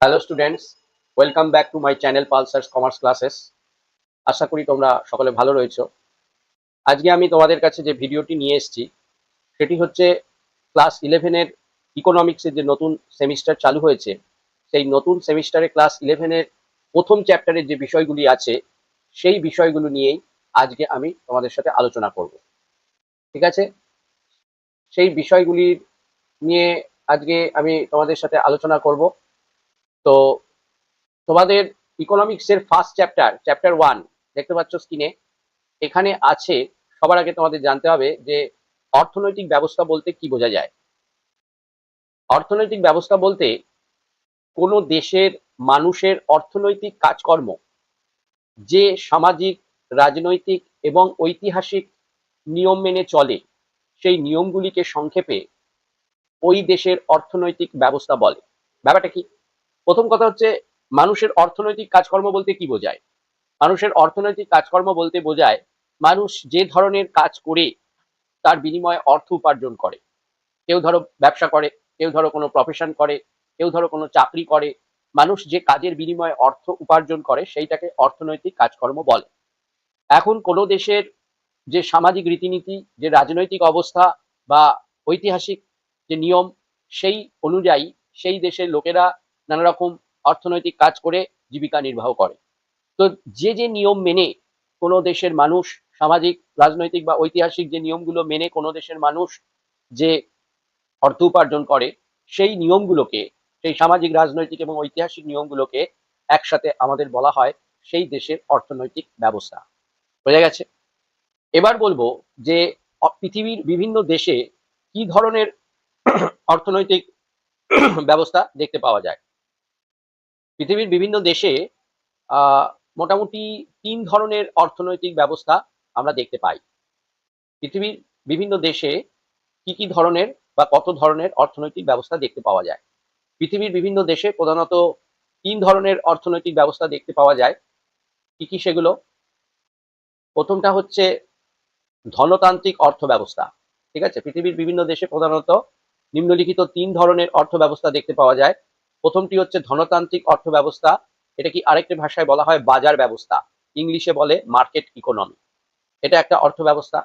Hello students welcome back to my channel Pulsars commerce classes আশা করি তোমরা সকলে ভালো রয়েছো। আজকে আমি তোমাদের কাছে যে ভিডিওটি নিয়ে এসেছি, সেটি হচ্ছে ক্লাস ইলেভেনের ইকোনমিক্সের যে নতুন সেমিস্টার চালু হয়েছে, সেই নতুন সেমিস্টারে ক্লাস ইলেভেনের প্রথম চ্যাপ্টারের যে বিষয়গুলি আছে, সেই বিষয়গুলো নিয়েই আজকে আমি তোমাদের সাথে আলোচনা করব। ঠিক আছে? সেই বিষয়গুলির নিয়ে আজকে আমি তোমাদের সাথে আলোচনা করব। তো তোমাদের ইকোনমিক্সের ফার্স্ট চ্যাপ্টার চ্যাপ্টার ওয়ান দেখতে পাচ্ছ স্ক্রিনে এখানে আছে, সবার আগে তোমাদের জানতে হবে যে অর্থনৈতিক ব্যবস্থা বলতে কি বোঝা যায়। অর্থনৈতিক ব্যবস্থা বলতে কোনো দেশের মানুষের অর্থনৈতিক কাজকর্ম, যে সামাজিক, রাজনৈতিক এবং ঐতিহাসিক নিয়ম মেনে চলে, সেই নিয়মগুলিকে সংক্ষেপে ওই দেশের অর্থনৈতিক ব্যবস্থা বলে। ব্যাপারটা কি? প্রথম কথা হচ্ছে, মানুষের অর্থনৈতিক কাজকর্ম বলতে কি বোঝায়? মানুষের অর্থনৈতিক কাজকর্ম বলতে বোঝায়, মানুষ যে ধরনের কাজ করে, তার বিনিময়ে অর্থ উপার্জন করে। কেউ ধরো ব্যবসা করে, কেউ ধরো কোনো প্রফেশন করে, কেউ ধরো কোনো চাকরি করে, মানুষ যে কাজের বিনিময়ে অর্থ উপার্জন করে, সেইটাকে অর্থনৈতিক কাজকর্ম বলে। এখন কোনো দেশের যে সামাজিক রীতিনীতি, যে রাজনৈতিক অবস্থা বা ঐতিহাসিক যে নিয়ম, সেই অনুযায়ী সেই দেশের লোকেরা নানা রকম অর্থনৈতিক কাজ করে জীবিকা নির্বাহ করে। তো যে যে নিয়ম মেনে কোনো দেশের মানুষ সামাজিক, রাজনৈতিক বা ঐতিহাসিক যে নিয়মগুলো মেনে কোনো দেশের মানুষ যে অর্থ উপার্জন করে, সেই নিয়মগুলোকে, সেই সামাজিক, রাজনৈতিক এবং ঐতিহাসিক নিয়মগুলোকে একসাথে আমাদের বলা হয় সেই দেশের অর্থনৈতিক ব্যবস্থা। বোঝা গেছে? এবার বলব যে পৃথিবীর বিভিন্ন দেশে কি ধরনের অর্থনৈতিক ব্যবস্থা দেখতে পাওয়া যায়। পৃথিবীর বিভিন্ন দেশে মোটামুটি তিন ধরনের অর্থনৈতিক ব্যবস্থা আমরা দেখতে পাই। পৃথিবীর বিভিন্ন দেশে কি কি ধরনের বা কত ধরনের অর্থনৈতিক ব্যবস্থা দেখতে পাওয়া যায়? পৃথিবীর বিভিন্ন দেশে প্রধানত তিন ধরনের অর্থনৈতিক ব্যবস্থা দেখতে পাওয়া যায়। কি কি সেগুলো? প্রথমটা হচ্ছে ধনতান্ত্রিক অর্থ ব্যবস্থা, ঠিক আছে? পৃথিবীর বিভিন্ন দেশে প্রধানত নিম্নলিখিত তিন ধরনের অর্থ ব্যবস্থা দেখতে পাওয়া যায়। প্রথমটি হচ্ছে ধনতান্ত্রিক অর্থ ব্যবস্থা এটা কি আরেকটি ভাষায় বলা হয় বাজার ব্যবস্থা, ইংলিশে বলে মার্কেট ইকোনমি। এটা একটা অর্থ ব্যবস্থা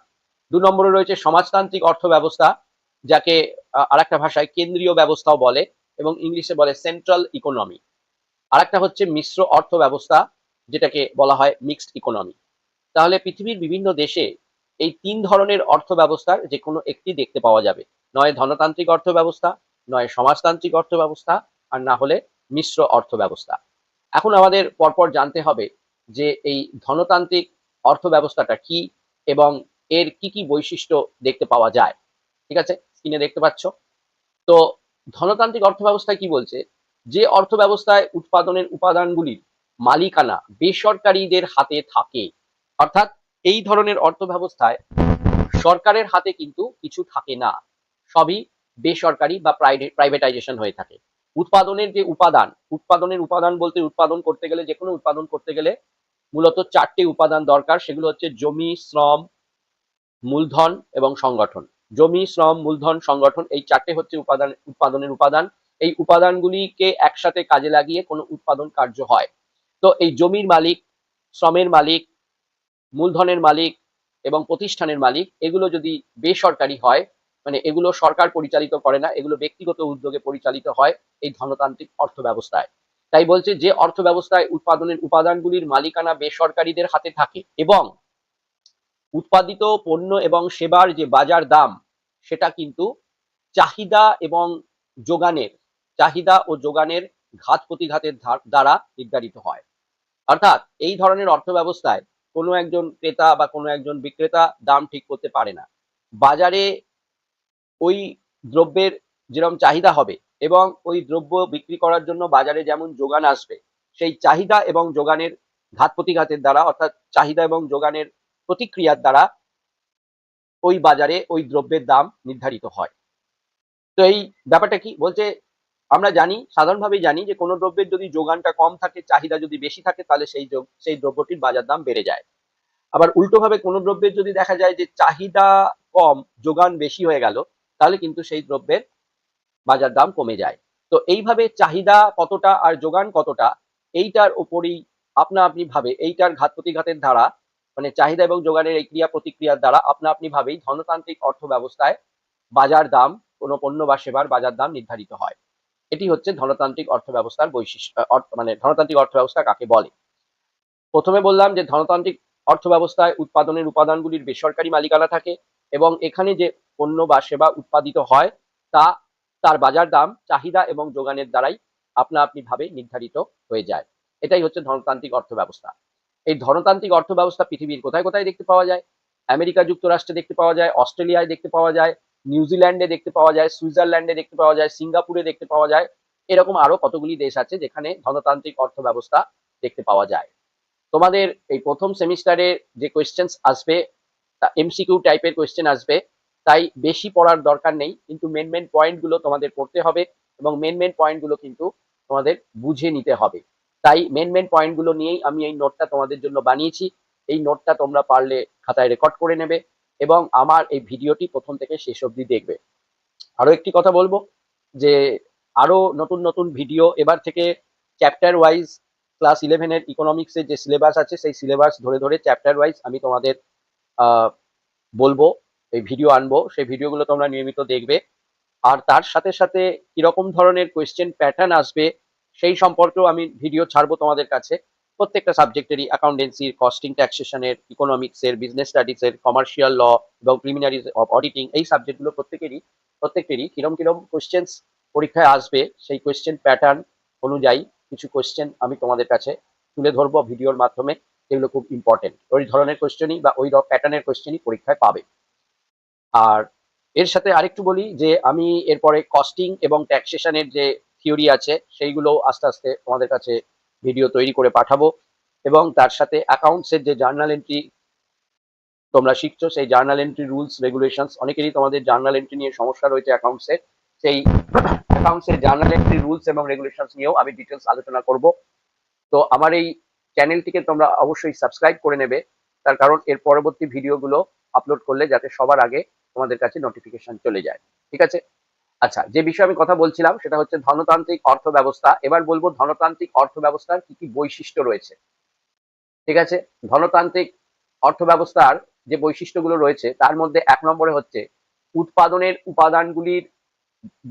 দু নম্বরে রয়েছে সমাজতান্ত্রিক অর্থ ব্যবস্থা যাকে আরেকটা ভাষায় কেন্দ্রীয় ব্যবস্থাও বলে এবং ইংলিশে বলে সেন্ট্রাল ইকোনমি। আরেকটা হচ্ছে মিশ্র অর্থ ব্যবস্থা যেটাকে বলা হয় মিক্সড ইকোনমি। তাহলে পৃথিবীর বিভিন্ন দেশে এই তিন ধরনের অর্থ ব্যবস্থার যে কোনো একটি দেখতে পাওয়া যাবে। নয় ধনতান্ত্রিক অর্থ ব্যবস্থা নয় সমাজতান্ত্রিক অর্থ ব্যবস্থা আর না হলে মিশ্র অর্থ ব্যবস্থা এখন আমাদের পরপর জানতে হবে যে এই ধনতান্ত্রিক অর্থ ব্যবস্থাটা কি এবং এর কি কি বৈশিষ্ট্য দেখতে পাওয়া যায়। ঠিক আছে? স্ক্রিনে দেখতে পাচ্ছ? তো ধনতান্ত্রিক অর্থ ব্যবস্থায় কি বলছে? যে অর্থ ব্যবস্থায় উৎপাদনের উপাদানগুলির মালিকানা বেসরকারীদের হাতে থাকে। অর্থাৎ এই ধরনের অর্থ ব্যবস্থায় সরকারের হাতে কিন্তু কিছু থাকে না। সবই বেসরকারি বা প্রাইভেটাইজেশন হয়ে থাকে। উৎপাদনের যে উপাদান, উৎপাদনের উপাদান বলতে উৎপাদন করতে গেলে যে কোনো উৎপাদন করতে গেলে মূলত চারটি উপাদান দরকার, সেগুলো হচ্ছে জমি, শ্রম, মূলধন এবং সংগঠন। জমি, শ্রম, মূলধন, সংগঠন এই চারটে হচ্ছে উপাদান, উৎপাদনের উপাদান। এই উপাদানগুলিকে একসাথে কাজে লাগিয়ে কোনো উৎপাদন কার্য হয়। তো এই জমির মালিক, শ্রমের মালিক, মূলধনের মালিক এবং প্রতিষ্ঠানের মালিক, এগুলো যদি বেসরকারি হয় মানে এগুলো সরকার পরিচালিত করে না, এগুলো ব্যক্তিগত উদ্যোগে পরিচালিত হয় এই ধনতান্ত্রিক অর্থ ব্যবস্থায় তাই বলছে যে অর্থ ব্যবস্থায় উৎপাদনের উপাদানগুলির মালিকানা বেসরকারীদের হাতে থাকে এবং উৎপাদিত পণ্য এবং সেবার যে বাজার দাম, সেটা কিন্তু চাহিদা এবং যোগানের, চাহিদা ও যোগানের ঘাত প্রতিঘাতের দ্বারা নির্ধারিত হয়। অর্থাৎ এই ধরনের অর্থ ব্যবস্থায় কোনো একজন ক্রেতা বা কোনো একজন বিক্রেতা দাম ঠিক করতে পারে না। বাজারে ওই দ্রব্যের যেরকম চাহিদা হবে এবং ওই দ্রব্য বিক্রি করার জন্য বাজারে যেমন যোগান আসবে, সেই চাহিদা এবং যোগানের ঘাত প্রতিঘাতের দ্বারা অর্থাৎ চাহিদা এবং যোগানের প্রতিক্রিয়ার দ্বারা ওই বাজারে ওই দ্রব্যের দাম নির্ধারিত হয়। তো এই ব্যাপারটা কি? বলছে আমরা জানি, সাধারণভাবেই জানি যে কোনো দ্রব্যের যদি যোগানটা কম থাকে, চাহিদা যদি বেশি থাকে, তাহলে সেই সেই দ্রব্যটির বাজার দাম বেড়ে যায়। আবার উল্টোভাবে কোনো দ্রব্যের যদি দেখা যায় যে চাহিদা কম, যোগান বেশি হয়ে গেল তাহলে কিন্তু সেই দ্রব্যের বাজার দাম কমে যায়। তো এইভাবে চাহিদা কতটা আর যোগান কতটা, এইটার উপরই আপনা আপনি ভাবে, এইটার ঘাত প্রতিঘাতের দ্বারা মানে চাহিদা এবং যোগানের এই ক্রিয়া প্রতিক্রিয়ার দ্বারা আপনা আপনি ভাবেই ধনতান্ত্রিক অর্থ ব্যবস্থায় বাজার দাম, কোনো পণ্য বা সেবার বাজার দাম নির্ধারিত হয়। এটি হচ্ছে ধনতান্ত্রিক অর্থ ব্যবস্থার বৈশিষ্ট্য মানে ধনতান্ত্রিক অর্থ ব্যবস্থা কাকে বলে। প্রথমে বললাম যে ধনতান্ত্রিক অর্থ ব্যবস্থায় উৎপাদনের উপাদানগুলির বেসরকারি মালিকানা থাকে এবং এখানে যে পণ্য বা সেবা উৎপাদিত হয়, তা তার বাজার দাম, চাহিদা এবং যোগানের দ্বারাই আপনা আপনি ভাবে নির্ধারিত হয়ে যায়। এটাই হচ্ছে ধনতান্ত্রিক অর্থ ব্যবস্থা এই ধনতান্ত্রিক অর্থ ব্যবস্থা পৃথিবীর কোথায় কোথায় দেখতে পাওয়া যায়? আমেরিকা যুক্তরাষ্ট্রে দেখতে পাওয়া যায়, অস্ট্রেলিয়ায় দেখতে পাওয়া যায়, নিউজিল্যান্ডে দেখতে পাওয়া যায়, সুইজারল্যান্ডে দেখতে পাওয়া যায়, সিঙ্গাপুরে দেখতে পাওয়া যায়। এরকম আরও কতগুলি দেশ আছে যেখানে ধনতান্ত্রিক অর্থ ব্যবস্থা দেখতে পাওয়া যায়। তোমাদের এই প্রথম সেমিস্টারে যে কোয়েশ্চেন্স আসবে এমসিকিউ টাইপের কোয়েশ্চেন আসবে। তাই বেশি পড়ার দরকার নেই, কিন্তু মেন মেন পয়েন্টগুলো তোমাদের পড়তে হবে এবং মেন মেন পয়েন্টগুলো কিন্তু তোমাদের বুঝে নিতে হবে। তাই মেন মেন পয়েন্টগুলো নিয়েই আমি এই নোটটা তোমাদের জন্য বানিয়েছি। এই নোটটা তোমরা পারলে খাতায় রেকর্ড করে নেবে এবং আমার এই ভিডিওটি প্রথম থেকে শেষ অবধি দেখবে। আরও একটি কথা বলব যে, আরও নতুন নতুন ভিডিও এবার থেকে চ্যাপ্টার ওয়াইজ ক্লাস ইলেভেনের ইকোনমিক্সের যে সিলেবাস আছে, সেই সিলেবাস ধরে ধরে চ্যাপ্টার ওয়াইজ আমি তোমাদের বলব, এই ভিডিও আনব, সেই ভিডিওগুলো তোমরা নিয়মিত দেখবে। আর তার সাথে সাথে কীরকম ধরনের কোয়েশ্চেন প্যাটার্ন আসবে, সেই সম্পর্কেও আমি ভিডিও ছাড়বো তোমাদের কাছে। প্রত্যেকটা সাবজেক্টেরই অ্যাকাউন্টেন্সির কস্টিং ট্যাক্সেশনের ইকোনমিক্সের বিজনেস স্টাডিজের কমার্শিয়াল ল এবং প্রিমিনারি অডিটিং এই সাবজেক্টগুলো প্রত্যেকেরই, প্রত্যেকটিরই কিরম কিরম কোয়েশ্চেন্স পরীক্ষায় আসবে, সেই কোয়েশ্চেন প্যাটার্ন অনুযায়ী কিছু কোয়েশ্চেন আমি তোমাদের কাছে তুলে ধরবো ভিডিওর মাধ্যমে। এগুলো খুব ইম্পর্টেন্ট ওই ধরনের কোয়েশ্চেনই বা ওই প্যাটার্নের কোয়েশ্চেনই পরীক্ষায় পাবে। আর এর সাথে আরেকটু বলি যে, আমি এরপরে কস্টিং এবং ট্যাক্সেশনের যে থিওরি আছে, সেইগুলো আস্তে আস্তে তোমাদের কাছে ভিডিও তৈরি করে পাঠাবো। এবং তার সাথে অ্যাকাউন্টসের যে জার্নাল এন্ট্রি তোমরা শিখছো, সেই জার্নাল এন্ট্রি রুলস রেগুলেশনস অনেকেরই তোমাদের জার্নাল এন্ট্রি নিয়ে সমস্যা রয়েছে অ্যাকাউন্টসের সেই অ্যাকাউন্টসের জার্নাল এন্ট্রি রুলস এবং রেগুলেশনস নিয়েও আমি ডিটেলস আলোচনা করব। তো আমার এই চ্যানেলটিকে তোমরা অবশ্যই সাবস্ক্রাইব করে নেবে। তার কারণ এর পরবর্তী ভিডিওগুলো আপলোড করলে যাতে সবার আগে তোমাদের কাছে নোটিফিকেশন চলে যায়। ঠিক আছে? আচ্ছা যে বিষয়ে আমি কথা বলছিলাম সেটা হচ্ছে ধনতান্ত্রিক অর্থ ব্যবস্থা এবার বলব ধনতান্ত্রিক অর্থ ব্যবস্থার কি কি বৈশিষ্ট্য রয়েছে। ঠিক আছে? ধনতান্ত্রিক অর্থ ব্যবস্থার যে বৈশিষ্ট্যগুলো রয়েছে, তার মধ্যে এক নম্বরে হচ্ছে উৎপাদনের উপাদানগুলির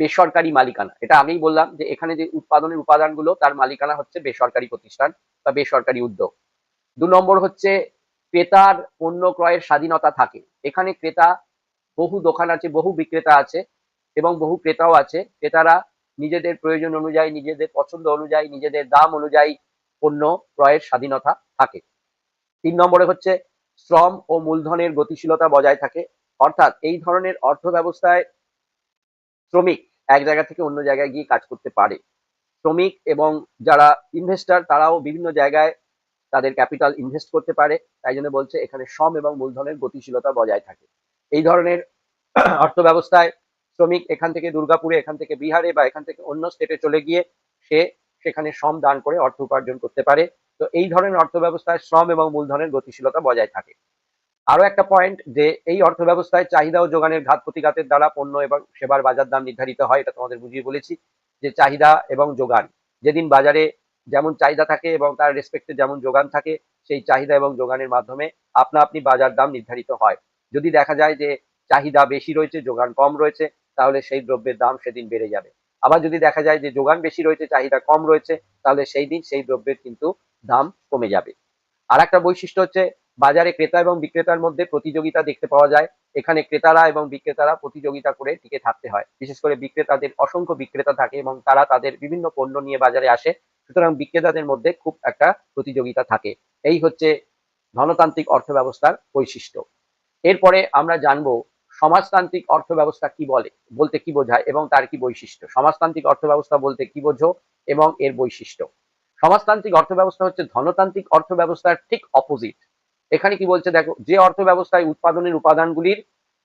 বেসরকারি মালিকানা। এটা আগেই বললাম যে এখানে যে উৎপাদনের উপাদানগুলো, তার মালিকানা হচ্ছে বেসরকারি প্রতিষ্ঠান বা বেসরকারি উদ্যোগ। দু নম্বর হচ্ছে ক্রেতার পণ্য ক্রয়ের স্বাধীনতা থাকে। এখানে ক্রেতা, বহু দোকান আছে, বহু বিক্রেতা আছে এবং বহু ক্রেতাও আছে। ক্রেতারা নিজেদের প্রয়োজন অনুযায়ী, নিজেদের পছন্দ অনুযায়ী, নিজেদের দাম অনুযায়ী পণ্য ক্রয়ের স্বাধীনতা থাকে। তিন নম্বরে হচ্ছে শ্রম ও মূলধনের গতিশীলতা বজায় থাকে। অর্থাৎ এই ধরনের অর্থ ব্যবস্থায় শ্রমিক এক জায়গা থেকে অন্য জায়গায় গিয়ে কাজ করতে পারে। শ্রমিক এবং যারা ইনভেস্টার তারাও বিভিন্ন জায়গায় তাদের ক্যাপিটাল ইনভেস্ট করতে পারে। তাই জন্য বলছে এখানে শ্রম এবং মূলধনের গতিশীলতা বজায় থাকে। এই ধরনের অর্থ ব্যবস্থায় শ্রমিক এখান থেকে দুর্গাপুরে, এখান থেকে বিহারে বা এখান থেকে অন্য স্টেটে চলে গিয়ে সে সেখানে শ্রম দান করে অর্থ উপার্জন করতে পারে। তো এই ধরনের অর্থ ব্যবস্থায় শ্রম এবং মূলধনের গতিশীলতা বজায় থাকে। আরও একটা পয়েন্ট যে এই অর্থ ব্যবস্থায় চাহিদা ও যোগানের ঘাত প্রতিঘাতের দ্বারা পণ্য এবং সেবার বাজার দাম নির্ধারিত হয়, এটা তোমাদের বুঝিয়ে বলেছি, যে চাহিদা এবং যোগান। যেদিন বাজারে যেমন চাহিদা থাকে এবং তার রেসপেক্টে যেমন যোগান থাকে, সেই চাহিদা এবং যোগানের মাধ্যমে আপনা আপনি বাজার দাম নির্ধারিত হয়। যদি দেখা যায় যে চাহিদা বেশি রয়েছে, যোগান কম রয়েছে, তাহলে সেই দ্রব্যের দাম সেদিন বেড়ে যাবে। আবার যদি দেখা যায় যে যোগান বেশি রয়েছে, চাহিদা কম রয়েছে, তাহলে সেই দিন সেই দ্রব্যের কিন্তু দাম কমে যাবে। আর একটা বৈশিষ্ট্য হচ্ছে বাজারে ক্রেতা এবং বিক্রেতার মধ্যে প্রতিযোগিতা দেখতে পাওয়া যায়। এখানে ক্রেতারা এবং বিক্রেতারা প্রতিযোগিতা করে টিকে থাকতে হয়। বিশেষ করে বিক্রেতাদের অসংখ্য বিক্রেতা থাকে এবং তারা তাদের বিভিন্ন পণ্য নিয়ে বাজারে আসে। সুতরাং বিক্রেতাদের মধ্যে খুব একটা প্রতিযোগিতা থাকে। এই হচ্ছে ধনতান্ত্রিক অর্থ ব্যবস্থার বৈশিষ্ট্য। এরপরে আমরা জানব সমাজতান্ত্রিক অর্থ ব্যবস্থা কি বলে, বলতে কি বোঝায় এবং তার কি বৈশিষ্ট্য। সমাজতান্ত্রিক অর্থ ব্যবস্থা বলতে কি বোঝো এবং এর বৈশিষ্ট্য। সমাজতান্ত্রিক অর্থ ব্যবস্থা হচ্ছে ধনতান্ত্রিক অর্থ ব্যবস্থার ঠিক অপোজিট এখানে কি বলছে দেখো, যে অর্থ ব্যবস্থায় উৎপাদনের উপাদানগুলির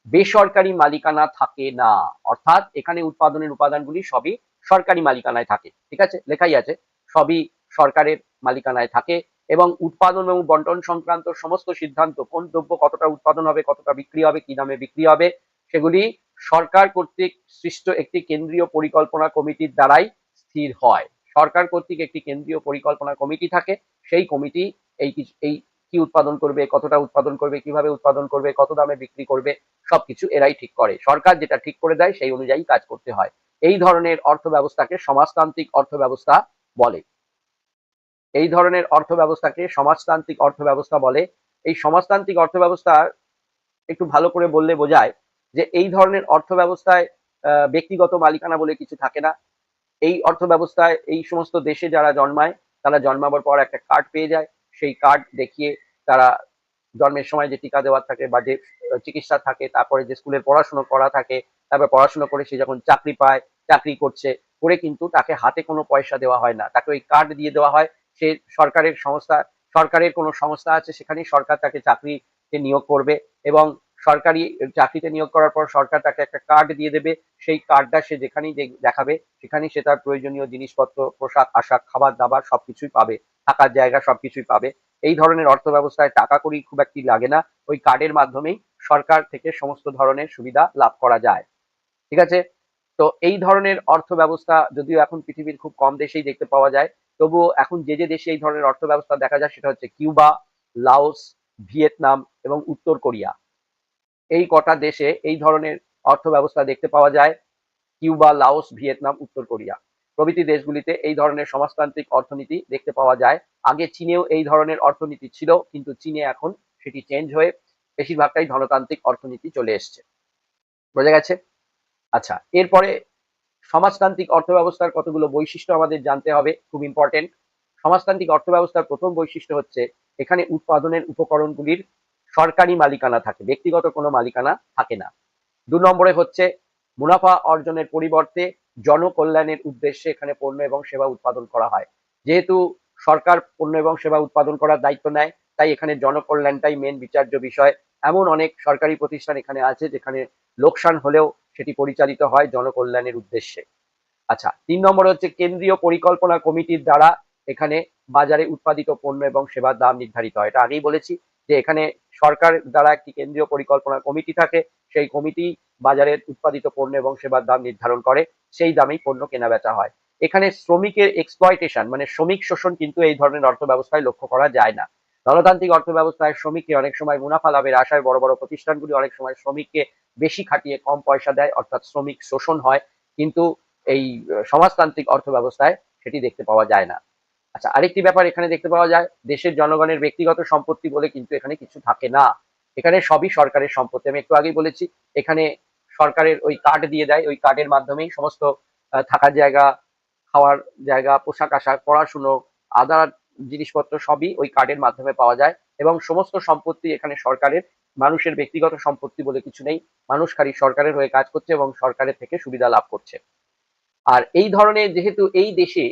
বেসরকারি মালিকানা থাকে না। অর্থাৎ এখানে উৎপাদনের উপাদানগুলি সবই সরকারি মালিকানায় থাকে, ঠিক আছে? লেখাই আছে, সবই সরকারের মালিকানায় থাকে এবং উৎপাদন এবং বন্টন সংক্রান্ত সমস্ত সিদ্ধান্ত, কোন দ্রব্য কতটা উৎপাদন হবে, কতটা বিক্রি হবে, কি দামে বিক্রি হবে, সেগুলি সরকার কর্তৃক সৃষ্ট একটি কেন্দ্রীয় পরিকল্পনা কমিটির দ্বারাই স্থির হয়। সরকার কর্তৃক একটি কেন্দ্রীয় পরিকল্পনা কমিটি থাকে, সেই কমিটি এই এই কি উৎপাদন করবে, কতটা উৎপাদন করবে, কীভাবে উৎপাদন করবে, কত দামে বিক্রি করবে, সবকিছু এরাই ঠিক করে। সরকার যেটা ঠিক করে দেয় সেই অনুযায়ী কাজ করতে হয়। এই ধরনের অর্থ ব্যবস্থাকে সমাজতান্ত্রিক অর্থ ব্যবস্থা বলে। এই ধরনের অর্থ ব্যবস্থাকে সমাজতান্ত্রিক অর্থ ব্যবস্থা বলে। এই সমাজতান্ত্রিক অর্থ ব্যবস্থা একটু ভালো করে বললে বোঝায় যে এই ধরনের অর্থ ব্যবস্থায় ব্যক্তিগত মালিকানা বলে কিছু থাকে না। এই অর্থ ব্যবস্থায় এই সমস্ত দেশে যারা জন্মায়, তারা জন্মাবার পর একটা কার্ড পেয়ে যায়। সেই কার্ড দেখিয়ে তারা জন্মের সময় যে টিকা দেওয়ার থাকে বা যে চিকিৎসা থাকে, তারপরে যে স্কুলের পড়াশোনা করা থাকে, তারপর পড়াশোনা করে সে যখন চাকরি পায়, চাকরি করছে, করে কিন্তু তাকে হাতে কোনো পয়সা দেওয়া হয় না। তাকে ওই কার্ড দিয়ে দেওয়া হয়, সে সরকারের সংস্থা, সরকারের কোনো সংস্থা আছে সেখানেই সরকার তাকে চাকরিতে নিয়োগ করবে এবং সরকারি চাকরিতে নিয়োগ করার পর সরকার তাকে একটা কার্ড দিয়ে দেবে। সেই কার্ডটা সে যেখানেই দেখ- দেখাবে, সেখানেই সে তার প্রয়োজনীয় জিনিসপত্র, পোশাক, আশাক খাবার দাবার সবকিছুই পাবে। থাকার জায়গা সবকিছুই পাবে। এই ধরনের অর্থ ব্যবস্থায় টাকা কড়ি খুব একটি লাগে না। ওই কার্ডের মাধ্যমেই সরকার থেকে সমস্ত ধরনের সুবিধা লাভ করা যায়। ঠিক আছে? তো এই ধরনের অর্থ ব্যবস্থা যদিও এখন পৃথিবীর খুব কম দেশেই দেখতে পাওয়া যায়, তবুও এখন যে যে দেশে এই ধরনের অর্থ ব্যবস্থা দেখা যায় সেটা হচ্ছে কিউবা, লাওস, ভিয়েতনাম এবং উত্তর কোরিয়া। এই কটা দেশে এই ধরনের অর্থ ব্যবস্থা দেখতে পাওয়া যায়, কিউবা, লাওস, ভিয়েতনাম, উত্তর কোরিয়া। প্রভৃতি দেশগুলিতে এই ধরনের সমাজতান্ত্রিক অর্থনীতি দেখতে পাওয়া যায়। আগে চীনেও এই ধরনের অর্থনীতি ছিল, কিন্তু চীনে এখন সেটি চেঞ্জ হয়ে বেশিরভাগটাই ধনতান্ত্রিক অর্থনীতি চলে এসছে। বোঝা গেছে? আচ্ছা এরপরে সমাজতান্ত্রিক অর্থ ব্যবস্থার কতগুলো বৈশিষ্ট্য আমাদের জানতে হবে, খুব ইম্পর্টেন্ট সমাজতান্ত্রিক অর্থ ব্যবস্থার প্রথম বৈশিষ্ট্য হচ্ছে, এখানে উৎপাদনের উপকরণগুলির সরকারি মালিকানা থাকে, ব্যক্তিগত কোনো মালিকানা থাকে না। দু নম্বরে হচ্ছে, মুনাফা অর্জনের পরিবর্তে জনকল্যাণের উদ্দেশ্যে এখানে পণ্য এবং সেবা উৎপাদন করা হয়। যেহেতু সরকার পণ্য এবং সেবা উৎপাদন করার দায়িত্ব নেয়, তাই এখানে জনকল্যাণটাই মেন বিচার্য বিষয়। এমন অনেক সরকারি প্রতিষ্ঠান এখানে আছে যেখানে লোকসান হলেও সেটি পরিচালিত হয় জনকল্যাণের উদ্দেশ্যে। আচ্ছা তিন নম্বর হচ্ছে কেন্দ্রীয় পরিকল্পনা কমিটির দ্বারা এখানে বাজারে উৎপাদিত পণ্য এবং সেবার দাম নির্ধারিত হয়। এটা আগেই বলেছি যে এখানে সরকার দ্বারা একটি কেন্দ্রীয় পরিকল্পনা কমিটি থাকে, সেই কমিটি বাজারের উৎপাদিত পণ্য এবং সেবার দাম নির্ধারণ করে, সেই দামেই পণ্য কেনা বেচা হয়। এখানে শ্রমিকের এক্সপ্লয়টেশন মানে শ্রমিক শোষণ কিন্তু এই ধরনের অর্থ ব্যবস্থায় লক্ষ্য করা যায় না। গণতান্ত্রিক অর্থ ব্যবস্থায় শ্রমিককে অনেক সময় মুনাফা লাভের আশায় বড় বড় প্রতিষ্ঠানগুলি অনেক সময় শ্রমিককে বেশি খাটিয়ে কম পয়সা দেয়, অর্থাৎ শ্রমিক শোষণ হয়, কিন্তু এই সমাজতান্ত্রিক অর্থ ব্যবস্থায় সেটি দেখতে পাওয়া যায় না। আচ্ছা আরেকটি ব্যাপার এখানে দেখতে পাওয়া যায়, দেশের জনগণের ব্যক্তিগত সম্পত্তি বলে কিন্তু এখানে কিছু থাকে না। এখানে সবই সরকারের সম্পত্তি। আমি একটু আগেই বলেছি, এখানে সরকারের ওই কার্ড দিয়ে দেয়, ওই কার্ডের মাধ্যমেই সমস্ত থাকার জায়গা, খাওয়ার জায়গা, পোশাক আশাক, পড়াশুনো আদার জিনিসপত্র সবই ওই কার্ডের মাধ্যমে পাওয়া যায় এবং সমস্ত সম্পত্তি এখানে সরকারের, মানুষের ব্যক্তিগত সম্পত্তি বলে কিছু নেই। মানুষ খালি সরকারের হয়ে কাজ করছে এবং সরকারের থেকে সুবিধা লাভ করছে। আর এই ধরনের যেহেতু এই দেশে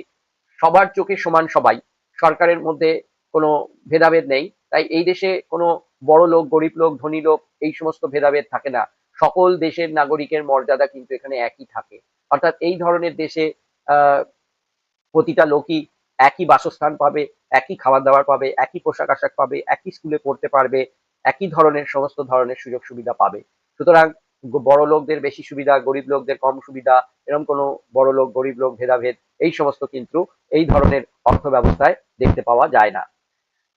সবার চোখে সমান সবাই, সরকারের মধ্যে কোনো ভেদাভেদ নেই, তাই এই দেশে কোনো বড় লোক গরিব লোক ধনী লোক এই সমস্ত ভেদাভেদ থাকে না। সকল দেশের নাগরিকের মর্যাদা কিন্তু এখানে একই থাকে। অর্থাৎ এই ধরনের দেশে প্রতিটা লোকই একই বাসস্থান পাবে, একই খাবার দাবার পাবে, একই পোশাক আশাক পাবে, একই স্কুলে পড়তে পারবে, একই ধরনের সমস্ত ধরনের সুযোগ সুবিধা পাবে। সুতরাং বড় লোকদের বেশি সুবিধা, গরিব লোকদের কম সুবিধা এরকম কোনো বড় লোক, গরিব লোক, ভেদাভেদ, এই সমস্ত কিন্তু এই ধরনের অর্থ ব্যবস্থায় দেখতে পাওয়া যায় না।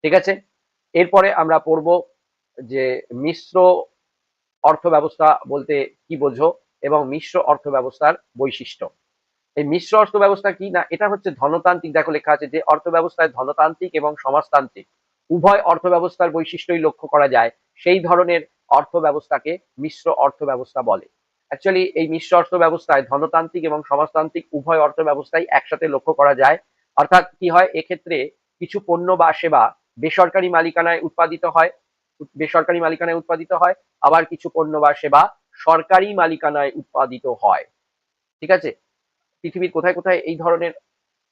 ঠিক আছে? এরপরে আমরা পড়ব যে মিশ্র অর্থ ব্যবস্থা বলতে কি বোঝো এবং মিশ্র অর্থ ব্যবস্থার বৈশিষ্ট্য। এই মিশ্র অর্থ ব্যবস্থা কি না, এটা হচ্ছে ধনতান্ত্রিক। দেখো লেখা আছে যে অর্থ ব্যবস্থায় ধনতান্ত্রিক এবং সমাজতান্ত্রিক। উভয় অর্থ ব্যবস্থার বৈশিষ্ট্যই লক্ষ্য করা যায়, সেই ধরনের অর্থ ব্যবস্থাকে মিশ্র অর্থ ব্যবস্থা বলে। অ্যাকচুয়ালি এই মিশ্র অর্থ ব্যবস্থায় ধনতান্ত্রিক এবং সমাজতান্ত্রিক উভয় অর্থ ব্যবস্থাই একসাথে লক্ষ্য করা যায়। অর্থাৎ কি হয়, এক্ষেত্রে কিছু পণ্য বা সেবা বেসরকারি মালিকানায় উৎপাদিত হয় বেসরকারি মালিকানায় উৎপাদিত হয়, আবার কিছু পণ্য বা সেবা সরকারি মালিকানায় উৎপাদিত হয়। ঠিক আছে? পৃথিবীর কোথায় কোথায় এই ধরনের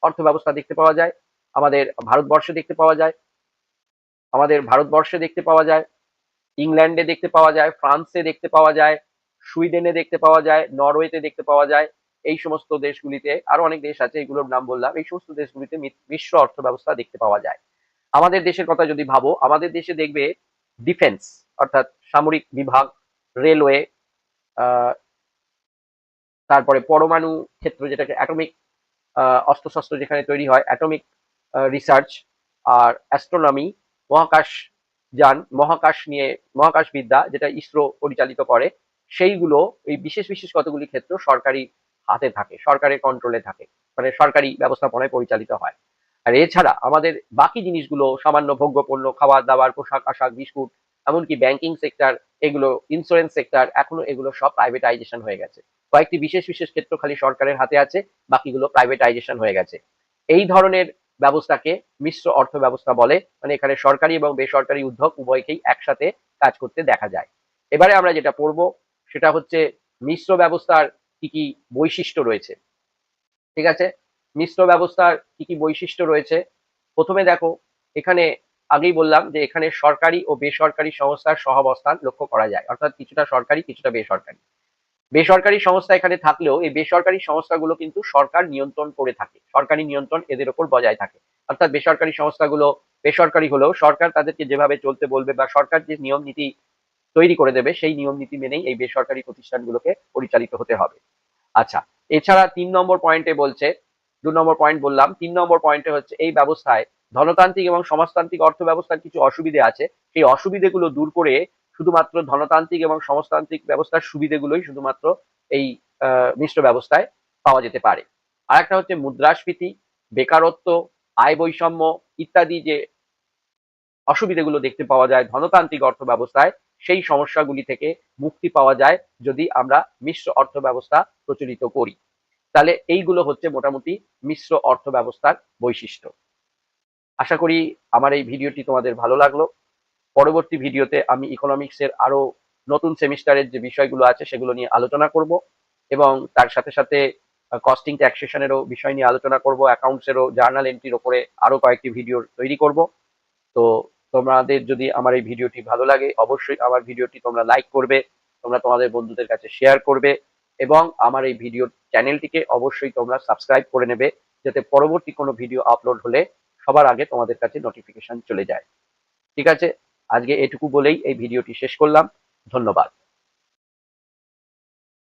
অর্থ ব্যবস্থা দেখতে পাওয়া যায়? আমাদের ভারতবর্ষে দেখতে পাওয়া যায়। আমাদের ভারতবর্ষে দেখতে পাওয়া যায়। ইংল্যান্ডে দেখতে পাওয়া যায়। ফ্রান্সে দেখতে পাওয়া যায়। সুইডেনে দেখতে পাওয়া যায়। নরওয়েতে দেখতে পাওয়া যায়। এই সমস্ত দেশগুলিতে আরও অনেক দেশ আছে, এগুলোর নাম বললাম। এই সমস্ত দেশগুলিতে মিশ্র অর্থ ব্যবস্থা দেখতে পাওয়া যায়। আমাদের দেশের কথা যদি ভাবো, আমাদের দেশে দেখবে ডিফেন্স অর্থাৎ সামরিক বিভাগ রেলওয়ে তারপরে পরমাণু ক্ষেত্র যেটাকে অ্যাটমিক অস্ত্রশস্ত্র যেখানে তৈরি হয় অ্যাটমিক রিসার্চ আর অ্যাস্ট্রোনমি মহাকাশ যান, মহাকাশ নিয়ে, মহাকাশ বিদ্যা যেটা ইসরো পরিচালিত করে, সেইগুলো এই বিশেষ বিশেষ কতগুলি ক্ষেত্র সরকারি হাতে থাকে, সরকারের কন্ট্রোলে থাকে মানে সরকারি ব্যবস্থাপনায় পরিচালিত হয়। আর এছাড়া আমাদের বাকি জিনিসগুলো, সামান্য ভোগ্যপণ্য খাবার দাবার পোশাক, আশাক, বিস্কুট, এমনকি ব্যাংকিং সেক্টর এগুলো ইন্স্যুরেন্স সেক্টর এখনও এগুলো সব প্রাইভেটাইজেশন হয়ে গেছে। কয়েকটি বিশেষ বিশেষ ক্ষেত্র খালি সরকারের হাতে আছে, বাকিগুলো প্রাইভেটাইজেশন হয়ে গেছে। এই ধরনের ব্যবস্থাকে মিশ্র অর্থ ব্যবস্থা বলে মানে এখানে সরকারি এবং বেসরকারি উদ্যোগ উভয়কেই একসাথে কাজ করতে দেখা যায়। এবারে আমরা যেটা পড়ব, সেটা হচ্ছে মিশ্র ব্যবস্থার কি কি বৈশিষ্ট্য রয়েছে। ঠিক আছে? মিশ্র ব্যবস্থার কি কি বৈশিষ্ট্য রয়েছে? প্রথমে দেখো, এখানে আগেই বললাম যে এখানে সরকারি ও বেসরকারি সংস্থার সহাবস্থান লক্ষ্য করা যায়। অর্থাৎ কিছুটা সরকারি, কিছুটা বেসরকারি। বেসরকারি সংস্থা এখানে থাকলেও এই বেসরকারি সংস্থাগুলো কিন্তু সরকার নিয়ন্ত্রণ করে থাকে। সরকারি নিয়ন্ত্রণ এদের ওপর বজায় থাকে। অর্থাৎ বেসরকারি সংস্থাগুলো বেসরকারি হলেও সরকার তাদেরকে যেভাবে চলতে বলবে বা সরকার যে নিয়ম নীতি তৈরি করে দেবে, সেই নিয়ম নীতি মেনেই এই বেসরকারি প্রতিষ্ঠানগুলোকে পরিচালিত হতে হবে। আচ্ছা এছাড়া তিন নম্বর পয়েন্টে বলছে দু নম্বর পয়েন্ট বললাম, তিন নম্বর পয়েন্টে হচ্ছে এই ব্যবস্থায় ধনতান্ত্রিক এবং সমাজতান্ত্রিক অর্থ ব্যবস্থার কিছু অসুবিধে আছে। সেই অসুবিধেগুলো দূর করে শুধুমাত্র ধনতান্ত্রিক এবং সমাজতান্ত্রিক ব্যবস্থার সুবিধেগুলোই শুধুমাত্র এই মিশ্র ব্যবস্থায় পাওয়া যেতে পারে। আর একটা হচ্ছে মুদ্রাস্ফীতি, বেকারত্ব, আয় বৈষম্য ইত্যাদি যে অসুবিধেগুলো দেখতে পাওয়া যায় ধনতান্ত্রিক অর্থ ব্যবস্থায়, সেই সমস্যাগুলি থেকে মুক্তি পাওয়া যায় যদি আমরা মিশ্র অর্থ ব্যবস্থা প্রচলিত করি। তাহলে এইগুলো হচ্ছে মোটামুটি মিশ্র অর্থ ব্যবস্থার বৈশিষ্ট্য। আশা করি আমার এই ভিডিওটি তোমাদের ভালো লাগল। পরবর্তী ভিডিওতে আমি ইকোনমিক্সের আরও নতুন সেমিস্টারের যে বিষয়গুলো আছে সেগুলো নিয়ে আলোচনা করব এবং তার সাথে সাথে কস্টিং ট্যাক্সেশনেরও বিষয় নিয়ে আলোচনা করব অ্যাকাউন্টসেরও জার্নাল এন্ট্রির ওপরে আরও কয়েকটি ভিডিও তৈরি করব। তো তোমাদের যদি আমার এই ভিডিওটি ভালো লাগে, অবশ্যই আমার ভিডিওটি তোমরা লাইক করবে, তোমরা তোমাদের বন্ধুদের কাছে শেয়ার করবে। এবং আমার এই ভিডিও চ্যানেলটিকে অবশ্যই তোমরা সাবস্ক্রাইব করে নেবে, যাতে পরবর্তী কোনো ভিডিও আপলোড হলে সবার আগে তোমাদের কাছে নোটিফিকেশন চলে যায়। ঠিক আছে? আজকে এটুকু বলেই এই ভিডিওটি শেষ করলাম। ধন্যবাদ।